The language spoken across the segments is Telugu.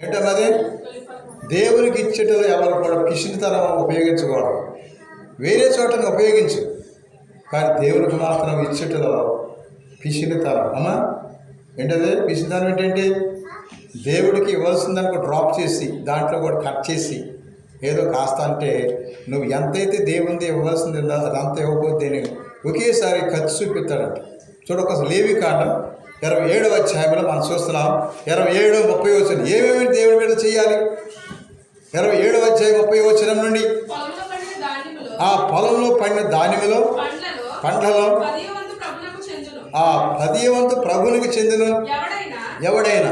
ఏంటన్నది? దేవునికి ఇచ్చేటది ఎవరు కూడా పిసినితనం ఉపయోగించకూడదు వేరే చోటను ఉపయోగించు కానీ దేవునికి మాత్రం ఇచ్చేటలో పిసినితనం. అమ్మా ఏంటది? పిసినితనం ఏంటంటే దేవుడికి ఇవ్వాల్సిందనుకో డ్రాప్ చేసి దాంట్లో కూడా కట్ చేసి ఏదో కాస్త అంటే నువ్వు ఎంతైతే దేవుంది ఇవ్వాల్సింది ఉందో అదంతా ఇవ్వకపోతే నేను ఒకేసారి ఖర్చు చూపిస్తాడంట. చూడొక లేవి కాండం ఇరవై ఏడవ అధ్యాయంలో మనం చూస్తున్నాం. ఇరవై ఏడు ముప్పై వచ్చిన ఏమేమి దేవుడి మీద చేయాలి? ఇరవై ఏడవ అధ్యాయం ముప్పై వచ్చిన నుండి. ఆ పొలంలో పండిన ప్రభునకు చెందును ఆ పదియ వంతు ప్రభునికి చెందిన ఎవడైనా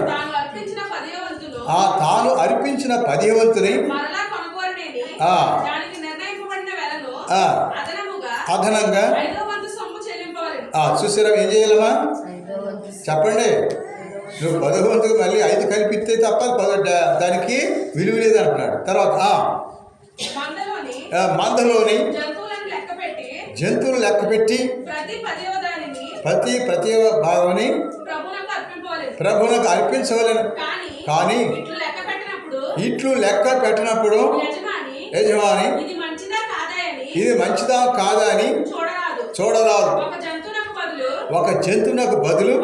ఆ తాను అర్పించిన పదివంతుని అదనంగా చూసారా ఏం చేయాలమ్మా? చెప్పండి. నువ్వు పదవంతుకు మళ్ళీ ఐదు కలిపిస్తే తప్ప దానికి విలువ లేదు అంటున్నాడు తర్వాత మందలోని జంతువులు లెక్క పెట్టి ప్రతి ప్రతి అర్పింపవలెను ప్రభువునకు అర్పించవలను. కానీ ఇట్లు లెక్క పెట్టినప్పుడు యజమాని ఇది మంచిదా కాదా అని చూడరాదు. ఒక జంతువునకు బదులు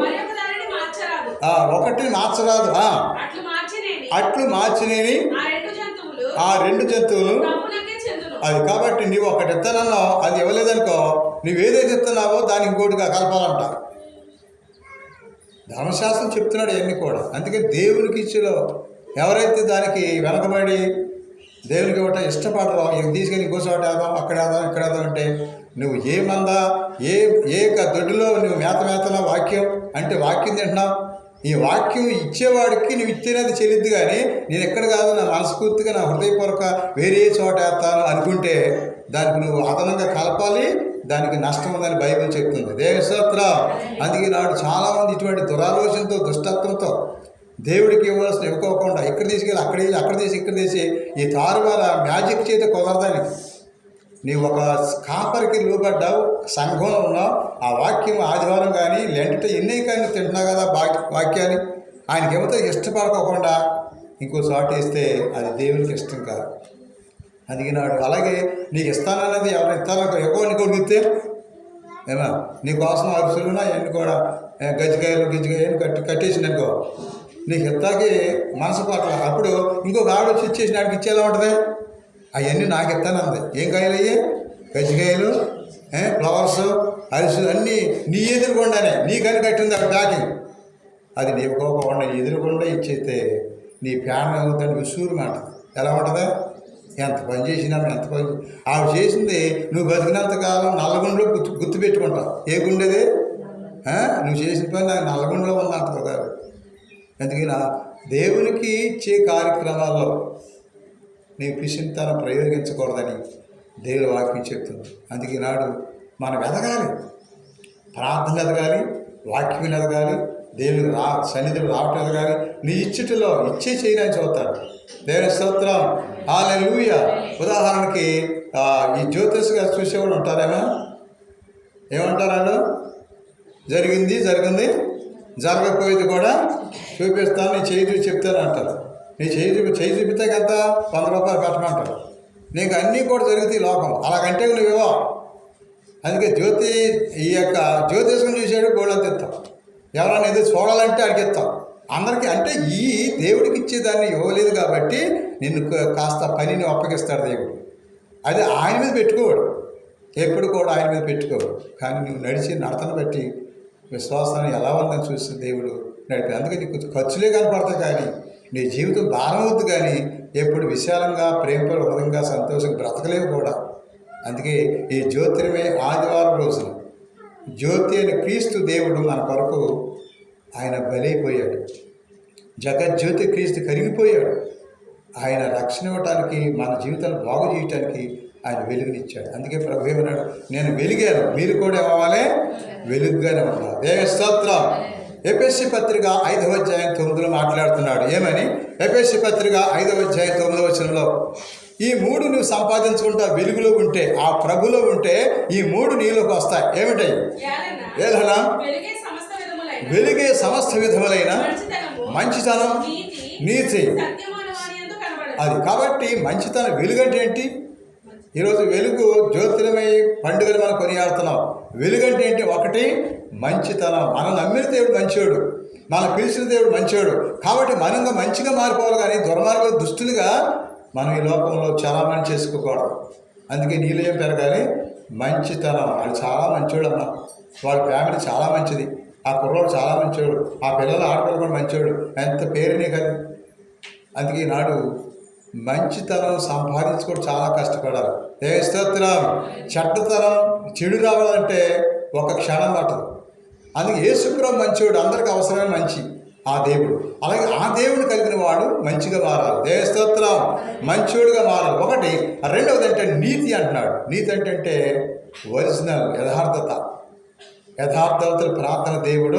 మార్చరాదు ఆ. అట్లు మార్చినేని. ఆ రెండు జంతువులు. అది కాబట్టి నీవు ఒకటి ఇస్తానన్నావు అది ఇవ్వలేదనుకో నువ్వు ఏదైతే ఇస్తున్నావో దానికి ఇంకోటిగా కలపాలంట. ధర్మశాస్త్రం చెప్తున్నాడు ఇవన్నీ కూడా. అందుకే దేవునికి ఇచ్చిలో ఎవరైతే దానికి వెనకబడి దేవునికి ఇవ్వటం ఇష్టపడరో ఇక తీసుకెళ్ళి ఇంకో చోట అక్కడ వేద్దాం ఇక్కడ వేద్దాం అంటే నువ్వు ఏ మంద ఏ ఏ దొడ్డులో నువ్వు మేత మేతన వాక్యం అంటే వాక్యం తింటున్నావు? ఈ వాక్యం ఇచ్చేవాడికి నువ్వు ఇచ్చేది చెల్లిద్దు కానీ నేను ఎక్కడ కాదు నా మనస్ఫూర్తిగా నా హృదయపూర్వక వేరే చోట వేస్తాను అనుకుంటే దానికి నువ్వు అదనంగా కలపాలి దానికి నష్టం ఉందని బైబిల్ చెప్తుంది. దేవస్తోత్ర అందుకే నాడు చాలామంది ఇటువంటి దురాలోచనతో దుష్టత్వంతో దేవుడికి ఇవ్వాల్సిన ఇవ్వకోకుండా ఇక్కడ తీసుకెళ్ళి అక్కడ తీసి అక్కడ తీసి ఇక్కడ తీసి ఈ తారుమార మ్యాజిక్ చేత కుదరదానికి నీవు ఒక కాపరికి లోబడ్డావు సంఘంలో ఉన్నావు ఆ వాక్యం ఆదివారం కానీ లెంట ఎన్ని కానీ తింటున్నావు కదా వాక్య వాక్యాన్ని ఆయనకి ఏమైతే ఇష్టపడకోకుండా ఇంకో చోట ఇస్తే అది దేవునికి ఇష్టం కాదు. అందుకే నాడు అలాగే నీకు ఇస్తానన్నది ఎవరైనా ఇస్తానో ఎక్కువ నీకు ఇస్తే? ఏమా నీకోసం అరుసులున్నా ఎన్ని కూడా. ఏ, గజ్జికాయలు గిజ్జికాయలు కట్టి కట్టేసింది అనుకో నీకు ఇస్తాకి మనసు పట్ల అప్పుడు ఇంకొక ఆవిడ వచ్చి ఇచ్చేసిన ఆడికి ఇచ్చేలా ఉంటుంది? అవన్నీ నాకు ఇస్తానంది ఏం కాయలు అయ్యి? గజ్జికాయలు ఫ్లవర్స్ అరిసెలు అన్నీ నీ ఎదురుకుండానే. నీకని కట్టింది అక్కడ ప్యాకింగ్. అది నీ కోపకుండా ఎదురుకుండా ఇచ్చేస్తే నీ ప్యాన్ అవుతుందని విసూరు మాట. ఎలా ఉంటుందా? ఎంత పని చేసినా ఎంత పని ఆవిడ చేసింది నువ్వు బతికినంత కాలం నల్లగుండలో గుర్తు గుర్తుపెట్టుకుంటావు ఏ గుండెది? నువ్వు చేసిన పని నాకు నల్లగుండలో ఉందంటావు కదా. అందుకని దేవునికి ఇచ్చే కార్యక్రమాల్లో నీ పిసింతనం ప్రయోగించకూడదని దేవుని వాక్యం చెప్తుంది. అందుకే నాడు మనం ఎదగాలి. ప్రార్థన ఎదగాలి వాక్యం ఎదగాలి దేవుని రా సన్నిధులు రావటం ఎదగాలి. నీ ఇచ్చిటిలో ఇచ్చే చేయడానికి చూస్తాడు. దేవుని స్తోత్రం. లూయ ఉదాహరణకి ఈ జ్యోతిష్ గారు చూసేవాడు ఉంటారేమో? ఏమంటారు వాళ్ళు జరిగింది జరిగింది జరగకపోయేది కూడా చూపిస్తాను నీ చేయి చూసి చెప్తాను అంటారు. నీ చేయి చూపి చేయి చూపితే కదా వంద రూపాయలు పెట్టమంటారు. నీకు అన్నీ కూడా జరుగుతాయి లోకం. అలాగంటే నువ్వేవో అందుకే జ్యోతి ఈ యొక్క జ్యోతిషం చూసాడు గోళ్ళంత ఇస్తాం ఎవరైనా ఏదో చూడాలంటే అడిగిస్తాం. అందరికీ అంటే ఈ దేవుడికి ఇచ్చేదాన్ని ఇవ్వలేదు కాబట్టి నిన్ను కాస్త పనిని అప్పగిస్తాడు దేవుడు. అది ఆయన మీద పెట్టుకోడు. ఎప్పుడు కూడా ఆయన మీద పెట్టుకోడు. కానీ నువ్వు నడిచి నడతను బట్టి విశ్వాసాన్ని ఎలా ఉందని చూస్తే దేవుడు నడిపి. అందుకే నీకు ఖర్చులే కనపడతాయి కానీ నీ జీవితం భారం అవుద్ది కానీ ఎప్పుడు విశాలంగా ప్రేమపర హృదయంగా సంతోషంగా బ్రతకలేవు కూడా. అందుకే ఈ జ్యోతిర్మే ఆదివారం రోజున జ్యోతి అని క్రీస్తు దేవుడు మన కొరకు ఆయన బలైపోయాడు. జగజ్యోతి క్రీస్తు కరిగిపోయాడు. ఆయన రక్షణ ఇవ్వటానికి మన జీవితాన్ని బాగు చేయటానికి ఆయన వెలుగునిచ్చాడు. అందుకే ప్రభు ఏమన్నాడు? నేను వెలిగాను. మీరు కూడా ఏమవ్వాలి? వెలుగుగానే ఉన్నారు దేవ స్తోత్రం. ఎపిఎస్సి పత్రిక ఐదవ అధ్యాయం తొమ్మిదిలో మాట్లాడుతున్నాడు. ఏమని? ఎపిఎస్సి పత్రిక ఐదవ అధ్యాయం తొమ్మిదవ వచనంలో ఈ మూడు నువ్వు సంపాదించుకుంటా వెలుగులో ఉంటే ఆ ప్రభులో ఉంటే ఈ మూడు నీలోకి వస్తాయి. ఏమిటాయి? ఏలనా? వెలిగే సమస్త విధములైన మంచితనం నీతి అది కాబట్టి మంచితనం వెలుగు అంటే ఏంటి? ఈరోజు వెలుగు జ్యోతిరమై పండుగలు మనం కొనియాడుతున్నాం. వెలుగు అంటే ఏంటి? ఒకటి మంచితనం. మనం నమ్మిన దేవుడు మంచివాడు మనం పిలిచిన దేవుడు మంచివాడు కాబట్టి మనంగా మంచిగా మారిపోవాలి కానీ దుర్మార్గ దుస్తులుగా మనం ఈ లోకంలో చాలా మంది చేసుకోకూడదు. అందుకే నీళ్ళు ఏం పెరగాలి మంచితనం. వాడు చాలా మంచివాడు అన్న వాళ్ళ ఫ్యామిలీ చాలా మంచిది. ఆ కుర్రోడు చాలా మంచివాడు ఆ పిల్లలు ఆడపిల్లలు కూడా మంచివాడు ఎంత పేరునే కదా అందుకే ఈనాడు మంచితనం సంపాదించుకోవడం చాలా కష్టపడాలి. ఏ స్తోత్రం? చెడ్డతనం చెడు రావాలంటే ఒక క్షణం పట్టదు. అందుకే ఏసుప్రం మంచివాడు అందరికి అవసరమైన మంచి ఆ దేవుడు. అలాగే ఆ దేవుడు కలిగిన వాడు మంచిగా మారాలి. దేవ స్తోత్రం? మంచివాడుగా మారాలి. ఒకటి రెండవది అంటే నీతి అంటున్నాడు. నీతి అంటే ఒరిజినల్ యథార్థత. యథార్థవతలు ప్రార్థన దేవుడు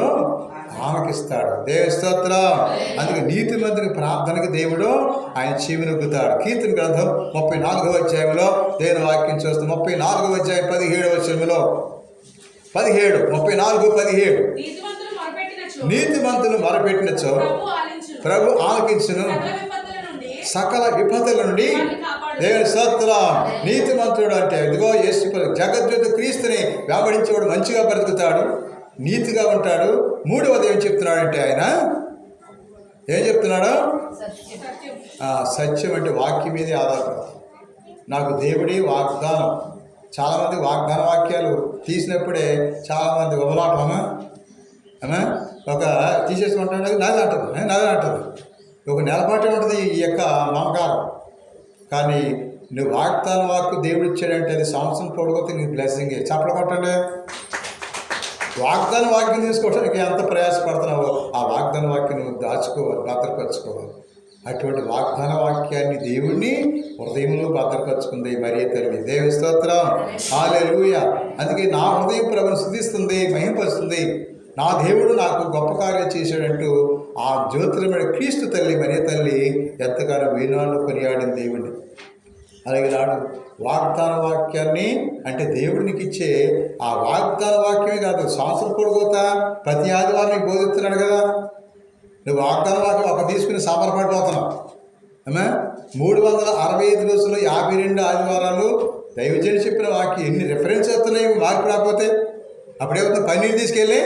ఆమెకిస్తాడు. దేవ స్తోత్రం. అందుకే నీతి మందికి ప్రార్థనకి దేవుడు ఆయన చెవినొగ్గుతాడు కీర్తన గ్రంథం ముప్పై నాలుగవ అధ్యాయంలో దేవుని వాక్యం చూస్తాం ముప్పై నాలుగవ అధ్యాయం పదిహేడవ వచనంలో. పదిహేడు ముప్పై నాలుగు పదిహేడు. నీతిమంతులు మొరపెట్టినచో. నీతిమంతులు మొరపెట్టినచో ప్రభు ఆలకించును. సకల విపత్తుల నుండి. దేవుని స్తోత్రం. నీతిమంతుడు అంటే ఇదిగో యేసు జగద్యుత క్రీస్తుని వెంబడించేవాడు మంచిగా బ్రతుకుతాడు. నీతిగా ఉంటాడు. మూడవది ఏం చెప్తున్నాడంటే ఆయన? ఏం చెప్తున్నాడు? సత్యం అంటే వాక్యం మీదే ఆధారపడతాం నాకు దేవుడి వాగ్దానం. చాలామంది వాగ్దాన వాక్యాలు తీసినప్పుడే చాలామంది ఉబలాటమా అమ్మా ఒక తీసేసుకుంటాడు నాది అంటుంది ఏ, నాది అంటుంది. ఒక నెలపాటే ఉంటుంది ఈ యొక్క నమ్మకారం కానీ నువ్వు వాగ్దాన వాక్కు దేవుడు ఇచ్చాడంటే అది సంవత్సరం పొడుగుతే నీ బ్లెస్సింగే చప్పలు కొట్టండి. వాగ్దాన వాక్యం తీసుకోవడానికి ఎంత ప్రయాసపడుతున్నావో ఆ వాగ్దాన వాక్యం నువ్వు దాచుకోవాలి భద్రపరచుకోవాలి అటువంటి వాగ్దాన వాక్యాన్ని దేవుణ్ణి హృదయంలో భద్రపరుచుకుంది మరీ తల్లి. దేవి స్తోత్రం. హాలెలూయ అందుకే నా హృదయం ప్రభుని స్థుతిస్తుంది మహింపరుస్తుంది. నా దేవుడు నాకు గొప్ప కార్యం చేశాడంటూ ఆ జ్యోతిరమైన క్రీస్తు తల్లి మరీ తల్లి ఎంతగానో వీణాళ్ళు కొనియాడింది దేవుణ్ణి. అలాగే నాడు వాగ్దాన వాక్యాన్ని అంటే దేవుడికి ఇచ్చే ఆ వాగ్దాన వాక్యమే కాదు సంవత్సరం పొడుగుతా ప్రతి ఆదివారం నీకు బోధిస్తున్నాడు కదా. నువ్వు వాగ్దాన వాక్యం ఒక తీసుకుని సామరపడిపోతున్నావు అమ్మా మూడు వందల అరవై ఐదు రోజులు యాభై రెండు ఆదివారాలు దైవజని చెప్పిన వాక్యం ఎన్ని రిఫరెన్స్ వస్తున్నాయి మార్పు రాకపోతే? అప్పుడేమవుతుంది పన్నీరు తీసుకెళ్ళి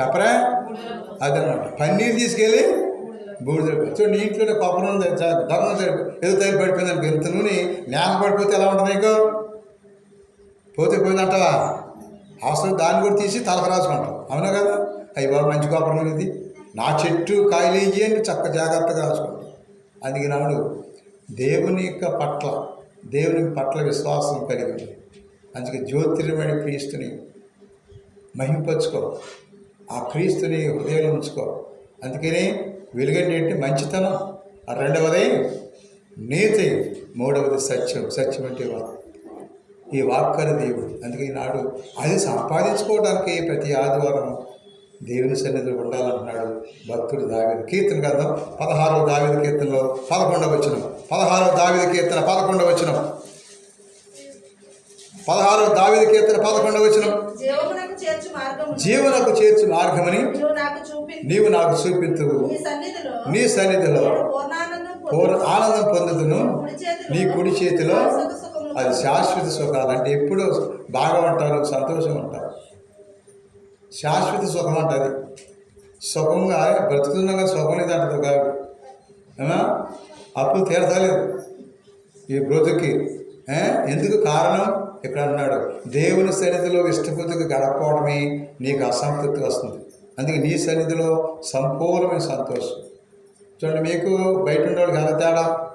చెప్పరా? అదనమాట. పన్నీరు తీసుకెళ్ళి బూడిద చూడండి నీ ఇంట్లోనే కొబ్బరి ధర్మం ఏదో తయారు పడిపోయింది అనుకో ఇంత నూనె నేల పడిపోతే ఎలా ఉంటుంది నీకు? పోతే పోయిందంటావా అవసరం దాన్ని కూడా తీసి తలకు రాసుకుంటాం. అవునా కదా? అయ్యి బాబు మంచి కొబ్బరి ఇది. నా చెట్టు కాయలు ఇయ్యి అని చక్క జాగ్రత్తగా రాసుకుంటాం. అందుకే నాడు దేవుని యొక్క పట్ల దేవుని పట్ల విశ్వాసం కలిగి అందుకే జ్యోతిర్మణి క్రీస్తుని మహింపచ్చుకో ఆ క్రీస్తుని హృదయంలో ఉంచుకో. అందుకని వెలుగండి అంటే మంచితనం. ఆ రెండవది నీతి. మూడవది సత్యం. సత్యం అంటే వాక్. ఈ వాక్కర దేవుడు. అందుకే ఈనాడు అది సంపాదించుకోవడానికి ప్రతి ఆదివారం దేవుని సన్నిధిలో ఉండాలంటున్నాడు భక్తుడు దావిద. కీర్తన కదా పదహారవ దావిద కీర్తనలో పదకొండవ వచనం. పదహారవ దావిద కీర్తన పదకొండవ వచనం. పదహారవ దావిద కీర్తన పదకొండవ మార్గము జీవనకు చేర్చు మార్గమని నీవు నాకు చూపించు నీ సన్నిధిలో. ఆనందం పొందుతును నీ కుడి చేతిలో అది శాశ్వత సుఖాలు అంటే ఎప్పుడు బాగా ఉంటారు సంతోషంగా ఉంటారు శాశ్వత సుఖం అంటది సుఖంగా బ్రతుకుతున్నాగా సుఖం లేదు అంటది కాదు అప్పులు తీరతలేదు. ఈ బ్రతుకి? ఎందుకు కారణం? ఇక్కడ అన్నాడు దేవుని సన్నిధిలో ఇష్టపూర్తిగా గడపడమే నీకు అసంతృప్తి వస్తుంది. అందుకే నీ సన్నిధిలో సంపూర్ణమైన సంతోషం. చూడండి మీకు బయట ఉండేవాళ్ళకి ఎంత తేడా?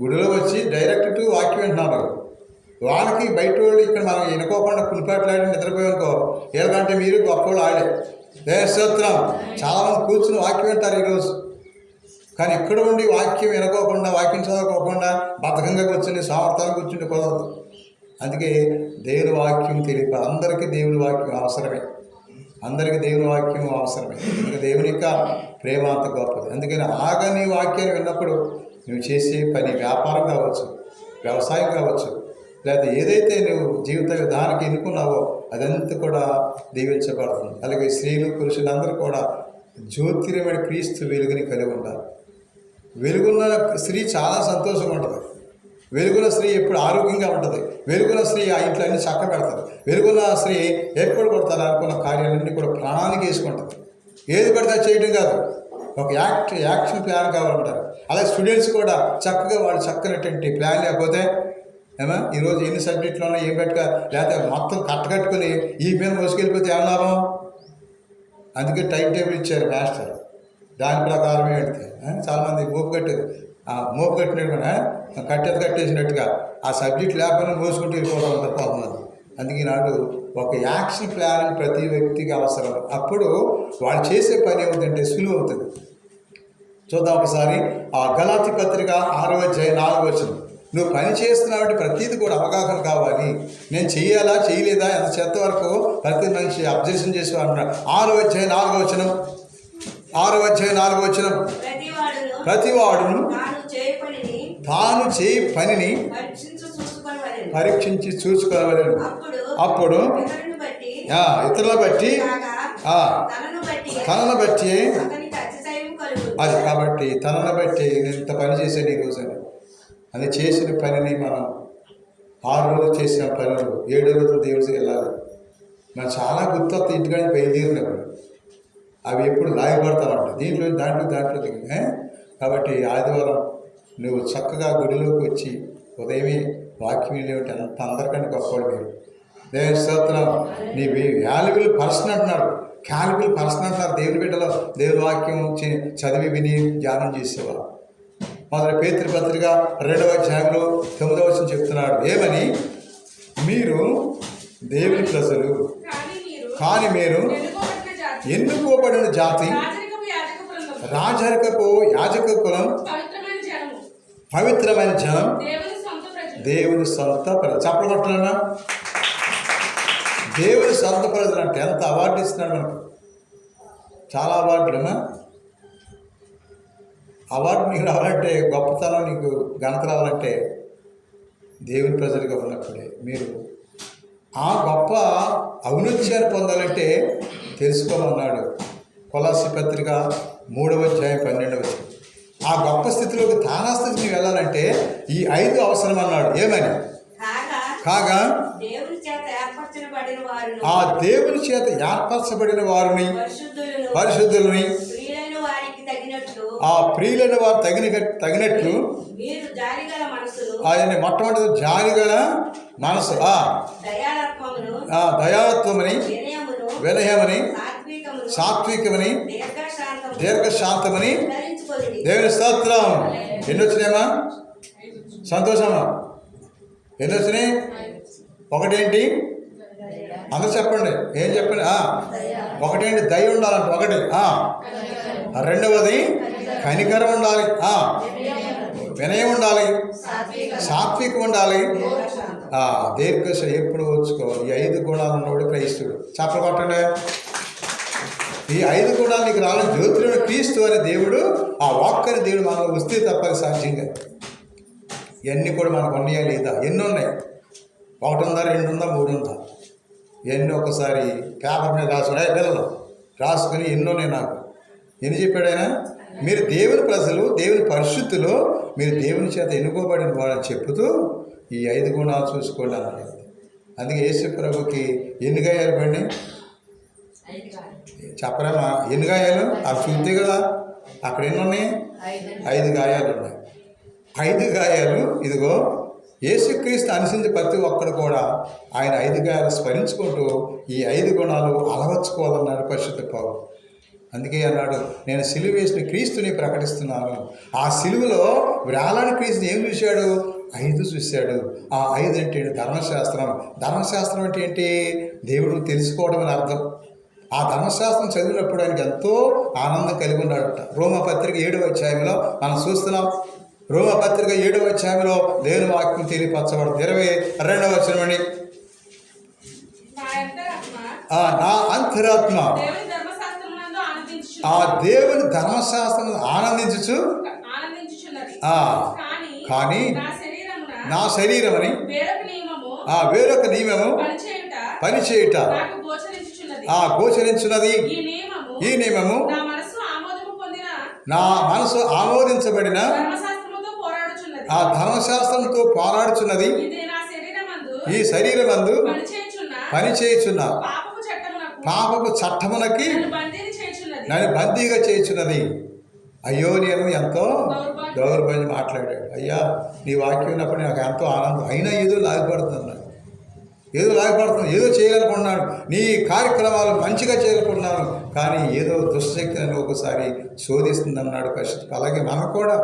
గుడిలో వచ్చి డైరెక్ట్ టు వాక్యం వింటున్నారు. వాళ్ళకి బయట వాళ్ళు ఇక్కడ మనం ఎన్నుకోకుండా కునిపాట్లాడి నిద్రపోయానుకో ఏదంటే మీరు గొప్పవాళ్ళు ఆడే దేశోత్రం చాలామంది కూర్చుని వాక్యం వింటారు ఈరోజు. కానీ ఎక్కడ ఉండి వాక్యం వినుకోకుండా వాక్యం చదవకోకుండా బద్ధకంగా కూర్చుని సామర్థ్యాలు కూర్చుండి కుదరదు. అందుకే దేవుని వాక్యం తెలియక అందరికీ దేవుని వాక్యం అవసరమే. అందరికీ దేవుని వాక్యం అవసరమే. అందుకే దేవుని యొక్క ప్రేమ అంత గొప్పది. అందుకని ఆగని నీ వాక్యాన్ని విన్నప్పుడు నువ్వు చేసే పని వ్యాపారం కావచ్చు వ్యవసాయం కావచ్చు లేదా ఏదైతే నువ్వు జీవిత విధానానికి ఎన్నుకున్నావో అదంతా కూడా దీవించబడుతుంది. అలాగే స్త్రీలు పురుషులందరూ కూడా జ్యోతిరమైన క్రీస్తు వెలుగుని కలిగి ఉండాలి. వెలుగున్న స్త్రీ చాలా సంతోషంగా ఉంటుంది. వెలుగున్న స్త్రీ ఎప్పుడు ఆరోగ్యంగా ఉంటుంది. వెలుగున్న స్త్రీ ఆ ఇంట్లో అన్ని చక్క పెడతారు. వెలుగున్న స్త్రీ ఎప్పుడు కొడతారు అనుకున్న కార్యాలన్నీ కూడా ప్రాణానికి వేసుకుంటుంది. ఏది పడితే చేయడం కాదు. ఒక యాక్ట్ యాక్షన్ ప్లాన్ కావాలంటారు. అలాగే స్టూడెంట్స్ కూడా చక్కగా వాళ్ళు చక్కనటువంటి ప్లాన్ లేకపోతే ఏమా ఈరోజు ఎన్ని సబ్జెక్టులు ఉన్నాయి ఏం పెట్టక లేకపోతే మొత్తం కట్టకట్టుకుని ఈ మీద మోసుకెళ్ళిపోతే ఏం లాభం? అందుకే టైం టేబుల్ ఇచ్చారు మాస్టర్. దాని ప్రకారమే ఏంటి చాలామంది మోపు కట్టు ఆ మోపు కూడా, కట్టేది కట్టేసినట్టుగా ఆ సబ్జెక్ట్ లేకపోయినా మోసుకుంటూ వెళ్ళిపోవడం ఉంటారు కొంతమంది అందుకే నాడు ఒక యాక్షన్ ప్లాన్ ప్రతి వ్యక్తికి అవసరం. అప్పుడు వాళ్ళు చేసే పని ఏమిటంటే సులువు అవుతుంది. చూద్దాం ఒకసారి ఆ గలాతి పత్రిక ఆరో అధ్యాయ నాలుగు వచ్చిన నువ్వు పని చేస్తున్నావు ప్రతిదీ కూడా అవగాహన కావాలి. నేను చేయాలా చేయలేదా ఎంత చేత వరకు ప్రతి మనిషి అబ్జర్వేషన్ చేసి ఆరో అధ్యాయ నాలుగో వచనం. ఆరో అధ్యాయం నాలుగో వచనం. ప్రతి వాడును ప్రతి వాడును తాను చేయ పనిని పరీక్షించు చూసుకోవాలని. అప్పుడు ఇతరుల బట్టి తనను బట్టి అది కాబట్టి తనను బట్టి నేను ఇంత పని చేశాను ఈ రోజు అని అది చేసిన పనిని మనం ఆరు రోజులు చేసిన పనులు ఏడో రోజు దేవుడికి వెళ్ళాలి. మనం చాలా గుర్తొత్త ఇంటికాడ బయలుదేరినప్పుడు. అవి ఎప్పుడు లాగపడతామంట దీంట్లో దాంట్లో దాంట్లో? కాబట్టి ఆదివారం నువ్వు చక్కగా గుడిలోకి వచ్చి ఉదయమే వాక్యం వెళ్ళేవంటే అంత అందరికంటే గొప్పవాడు మీరు. దేవుని స్తోత్రం నీ వాల్యుబుల్ పర్సన్ అంటున్నారు. క్యాలిబుల్ పర్సన్ అంటున్నారు. దేవుని బిడ్డలో దేవుని వాక్యం చదివి విని ధ్యానం చేసేవారు మొదటి పేతృ పత్రిక రెండవ అధ్యాయంలో తొమ్మిదవ వచనం చెప్తున్నాడు. ఏమని? మీరు దేవుని ప్రజలు. కానీ మీరు మీరు ఎన్నుకోబడిన జాతి? రాజరికపు యాజక కులం. పవిత్రమైన జనం. దేవుని సొంత ప్రజలు. చెప్పగొట్టలేనా దేవుని సొంత ప్రజలు అంటే ఎంత అవార్డు ఇస్తున్నాడు మనకు? చాలా అవార్డులమా అవార్డు నీకు రావాలంటే గొప్పతనం నీకు ఘనత రావాలంటే దేవుని ప్రజలుగా ఉన్నప్పుడే మీరు ఆ గొప్ప ఔన్నత్యాన్ని పొందాలంటే తెలుసుకోమన్నాడు. కొలాసి పత్రిక మూడవ అధ్యాయం పన్నెండవ. ఆ గొప్ప స్థితిలోకి తానా స్థితికి వెళ్ళాలంటే ఈ ఐదు అవసరం అన్నాడు. ఏమని? కాగా ఆ దేవుని చేత ఏర్పరచబడిన వారిని పరిశుద్ధులను పరిశుద్ధులని స్త్రీలైన వారికి తగినట్లు ఆ ప్రియులైన వారు తగిన తగినట్లు జాలిగల ఆయన మొట్టమొదటి జాలి గల మనసు దయాత్వమని వినయమును సాత్వికమును సాత్వికమని దీర్ఘశాంతము దీర్ఘశాంతమని దేవుని స్తోత్రం. ఎన్ని వచ్చినాయమ్మా సంతోషమా? ఎన్ని వచ్చినాయి ఒకటేంటి? అందరూ చెప్పండి. ఏం చెప్పండి? ఒకటేంటి? దయ ఉండాలంట. ఒకటి. రెండవది కనికరం ఉండాలి. వినయం ఉండాలి. సాత్వికం ఉండాలి. ఆ, దీర్ఘశ ఎప్పుడు వచ్చుకోవాలి ఈ ఐదు గుణాలు ఉన్నవాడు క్రైస్తుడు చెప్పలు ఈ ఐదు గుణాలు నీకు రావాలి. జ్యోతిలో క్రీస్తు అనే దేవుడు ఆ వాక్కని దేవుడు మనలో వస్తే తప్పక సాధ్యంగా. ఇవన్నీ కూడా మనకు ఉన్నాయా లేదా? ఎన్ని ఉన్నాయి? ఒకటి ఉందా రెండు ఉందా మూడు ఉందా? ఎన్ని ఒకసారి పేపర్ మీద రాసుకుని పిల్లలు రాసుకుని ఎన్నో ఉన్నాయి నాకు? ఎన్ని చెప్పాడు ఆయన? మీరు దేవుని ప్రజలు దేవుని పరిశుద్ధులు మీరు దేవుని చేత ఎన్నుకోబడిన వాడని చెప్పుతూ ఈ ఐదు గుణాలు చూసుకోండి అన్నాడు. అందుకే యేసు ప్రభుకి ఎన్ని గాయాలు పడి చెప్పరామా? ఎన్ని గాయాలు? అవి చూస్తే కదా అక్కడ ఎన్ని ఉన్నాయి? ఐదు గాయాలు ఉన్నాయి. ఐదు గాయాలు ఇదిగో యేసుక్రీస్తు అనుసరించి ప్రతి ఒక్కడు కూడా ఆయన ఐదు గాయాలు స్మరించుకుంటూ ఈ ఐదు గుణాలు అలవర్చుకోవాలన్నాడు పరిశుద్ధ పావు అందుకే అన్నాడు నేను సిలువ వేసిన క్రీస్తుని ప్రకటిస్తున్నాను. ఆ సిలువలో వేలాని క్రీస్తుని ఏం చూశాడు? ఐదు చూశాడు. ఆ ఐదు అంటే? ధర్మశాస్త్రం. ధర్మశాస్త్రం అంటే ఏంటి? దేవుడు తెలుసుకోవడం అని అర్థం. ఆ ధర్మశాస్త్రం చదివినప్పుడు ఆయనకి ఎంతో ఆనందం కలిగి ఉన్నాడట. రోమ పత్రిక ఏడవ అధ్యాయంలో మనం చూస్తున్నాం. రోమ పత్రిక ఏడవ అధ్యాయంలో దేవుని వాక్యం తెలియపరచబడుతుంది ఇరవై రెండవ వచనమని నా అంతరాత్మ ఆ నా అంతరాత్మ దేవుని ధర్మశాస్త్రమునందు ఆనందించు ఆ దేవుని ధర్మశాస్త్రం ఆనందించుచు? ఆనందించుచున్నది. ఆ, కానీ నా శరీరమున నా శరీరమని? వేరొక నియమము ఆ వేరొక నియమము పనిచేయుట? ఆ గోచరించున్నది. ఈ నియమము నా మనసు ఆమోదించబడిన ఆ ధర్మశాస్త్రంతో పోరాడుచున్నది. ఈ శరీరమందు పనిచేయుచున్న పని చేయుచున్న పాపపు చట్టమునకు పాపపు చట్టమునకి నన్ను బందీగా చేయుచున్నది. అయ్యో నేను ఎంతో దౌర్భాగ్యం మాట్లాడాడు. అయ్యా నీ వాక్యం ఉన్నప్పుడు నాకు ఎంతో ఆనందం. అయినా ఏదో లాగిపడుతుంది ఏదో లాగిపడుతుంది ఏదో చేయాలనుకున్నాను నీ కార్యక్రమాలు మంచిగా చేయాలనుకున్నాను కానీ ఏదో దుష్టశక్తి నన్ను ఒకసారి శోధిస్తుంది అన్నాడు అలాగే మనకు కూడా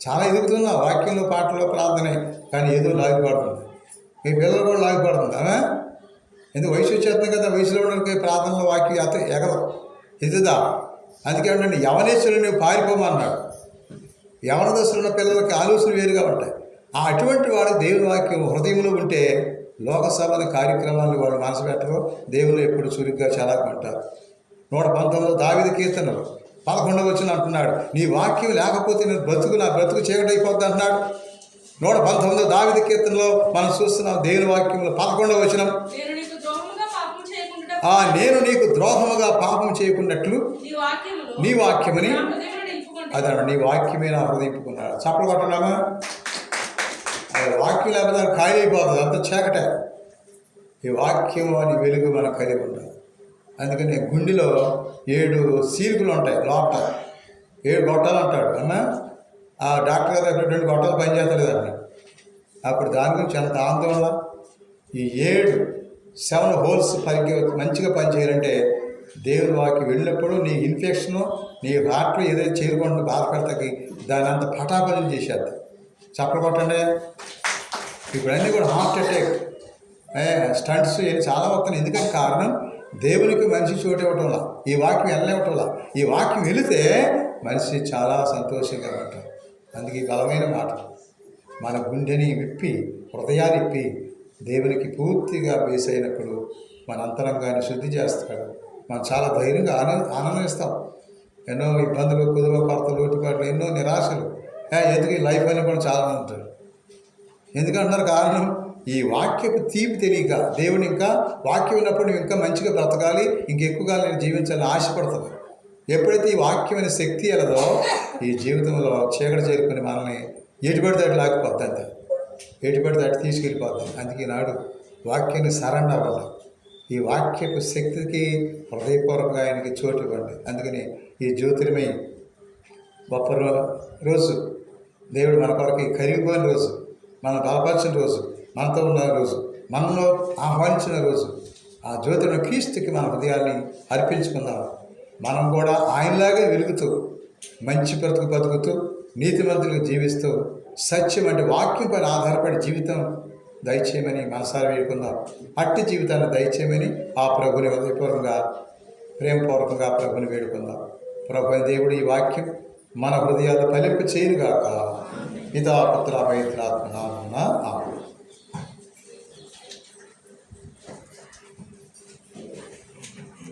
చాలా ఎదుగుతున్నా వాక్యంలో పాటలో ప్రార్థనే కానీ ఏదో లాగిపడుతుంది మీ పిల్లలు కూడా లాగిపడుతుంది ఎందుకు వయసు వచ్చేస్తుంది కదా? వయసులో ఉండడానికి ప్రార్థనలో వాక్యం అత ఎగదు ఎదుదా అందుకే ఏంటంటే యవనేశ్వరుడు నువ్వు పారిపోమన్నాడు. యవన దశలో ఉన్న పిల్లలకి ఆలోచన వేరుగా ఉంటాయి. ఆ అటువంటి వాడు దేవుని వాక్యం హృదయంలో ఉంటే లోక సభల కార్యక్రమాలు వాడు మనసు పెట్టరు. దేవుళ్ళు ఎప్పుడు చురుగ్గా చలాకుంటారు నూట పంతొమ్మిదిలో దావిద కీర్తనలు పదకొండవ వచ్చిన అంటున్నాడు. నీ వాక్యం లేకపోతే నేను బ్రతుకు నా బ్రతుకు చీకటైపోద్ది అంటున్నాడు. నూట పంతొమ్మిదో దావిద కీర్తనలో మనం చూస్తున్నాం దేవుని వాక్యంలో పదకొండవ వచ్చినాం ఆ నేను నీకు ద్రోహముగా పాపం చేయకున్నట్లు నీ వాక్యమును అదే నీ వాక్యమే నా హృదయింపుకున్నాడు చప్పలు కొట్టడామా అది వాక్యం లేకపోతే ఖాళీ అయిపోతుంది అంత చీకటే. ఈ వాక్యం అని వెలుగు మనం కలిగి ఉంటాం అందుకని గుండెలో ఏడు సీలుకులు ఉంటాయి లోపల. ఏడు గొట్టాలు అంటాడు అన్నా? ఆ డాక్టర్ గారు దగ్గర రెండు గొట్టాలు పనిచేస్తలేదు అన్నాడు అప్పుడు దాని గురించి ఎంత ఆందోళన? ఈ ఏడు సెవెన్ హోల్స్ పనికి మంచిగా పనిచేయాలంటే దేవుని వాకి వెళ్ళినప్పుడు నీ ఇన్ఫెక్షను నీ హార్ట్లో ఏదైతే చేరుకుంటుందో బాధపడతాకి దాని అంత పటాపంచలు చేసేద్ది. చెప్పకొట్టండి ఇప్పుడన్నీ ఇప్పుడు అన్నీ కూడా హార్ట్ అటాక్ స్టంట్స్ ఇవన్నీ చాలా వస్తున్నాయి. ఎందుకంటే కారణం? దేవునికి మనిషి చోటు ఇవ్వటంలా ఈ వాక్యం వెళ్ళనివ్వటంలా. ఈ వాక్యం వెళితే మనిషి చాలా సంతోషంగా ఉంటాడు. అందుకే బలమైన మాట. మన గుండెని విప్పి హృదయాన్ని విప్పి దేవునికి పూర్తిగా బేస్ అయినప్పుడు మన అంతరంగాన్ని శుద్ధి చేస్తాడు. మనం చాలా ధైర్యంగా ఆనంద ఆనందిస్తాం. ఎన్నో ఇబ్బందులు కుదువ కొరతలు లోటుపాట్లు ఎన్నో నిరాశలు. ఎందుకు లైఫ్ అని కూడా చాలా ఉంటాడు ఉంటారు. ఎందుకంటున్నారు కారణం? ఈ వాక్యపు తీపి తెలియక దేవుని ఇంకా వాక్యం ఉన్నప్పుడు నువ్వు ఇంకా మంచిగా బ్రతకాలి ఇంకెక్కువగా నేను జీవించాలని ఆశపడుతుంది. ఎప్పుడైతే ఈ వాక్యమైన శక్తి ఎలదో ఈ జీవితంలో చీకటి చేరుకుని మనల్ని ఎటు పడితే ఏటి పడితే అటు తీసుకెళ్ళిపోద్ది అందుకే నాడు వాక్యాన్ని సరెండర్ వల్ల ఈ వాక్యపు శక్తికి హృదయపూర్వకంగా ఆయనకి చోటు ఇవ్వండి. అందుకని ఈ జ్యోతిర్మయ గొప్ప రోజు దేవుడు మన కొరకు కరిగిపోయిన రోజు మన బలపరిచిన రోజు మనతో ఉన్న రోజు మనలో ఆహ్వానించిన రోజు ఆ జ్యోతిని క్రీస్తుకి మన హృదయాన్ని అర్పించుకుందాం. మనం కూడా ఆయనలాగే వెలుగుతూ మంచి బ్రతుకు బతుకుతూ నీతిమంతులుగా జీవిస్తూ సత్యం అంటే వాక్యం పైన ఆధారపడి జీవితం దయచేయమని మనసారి వేడుకుందాం. అట్టి జీవితాన్ని దయచేయమని ఆ ప్రభుని హృదయపూర్వకంగా ప్రేమపూర్వకంగా ప్రభుని వేడుకుందాం. ప్రభు దేవుడు ఈ వాక్యం మన హృదయాలు ఫలింపు చేయనుగాక పితా పుత్ర పవిత్రాత్మ నామమున ఆమె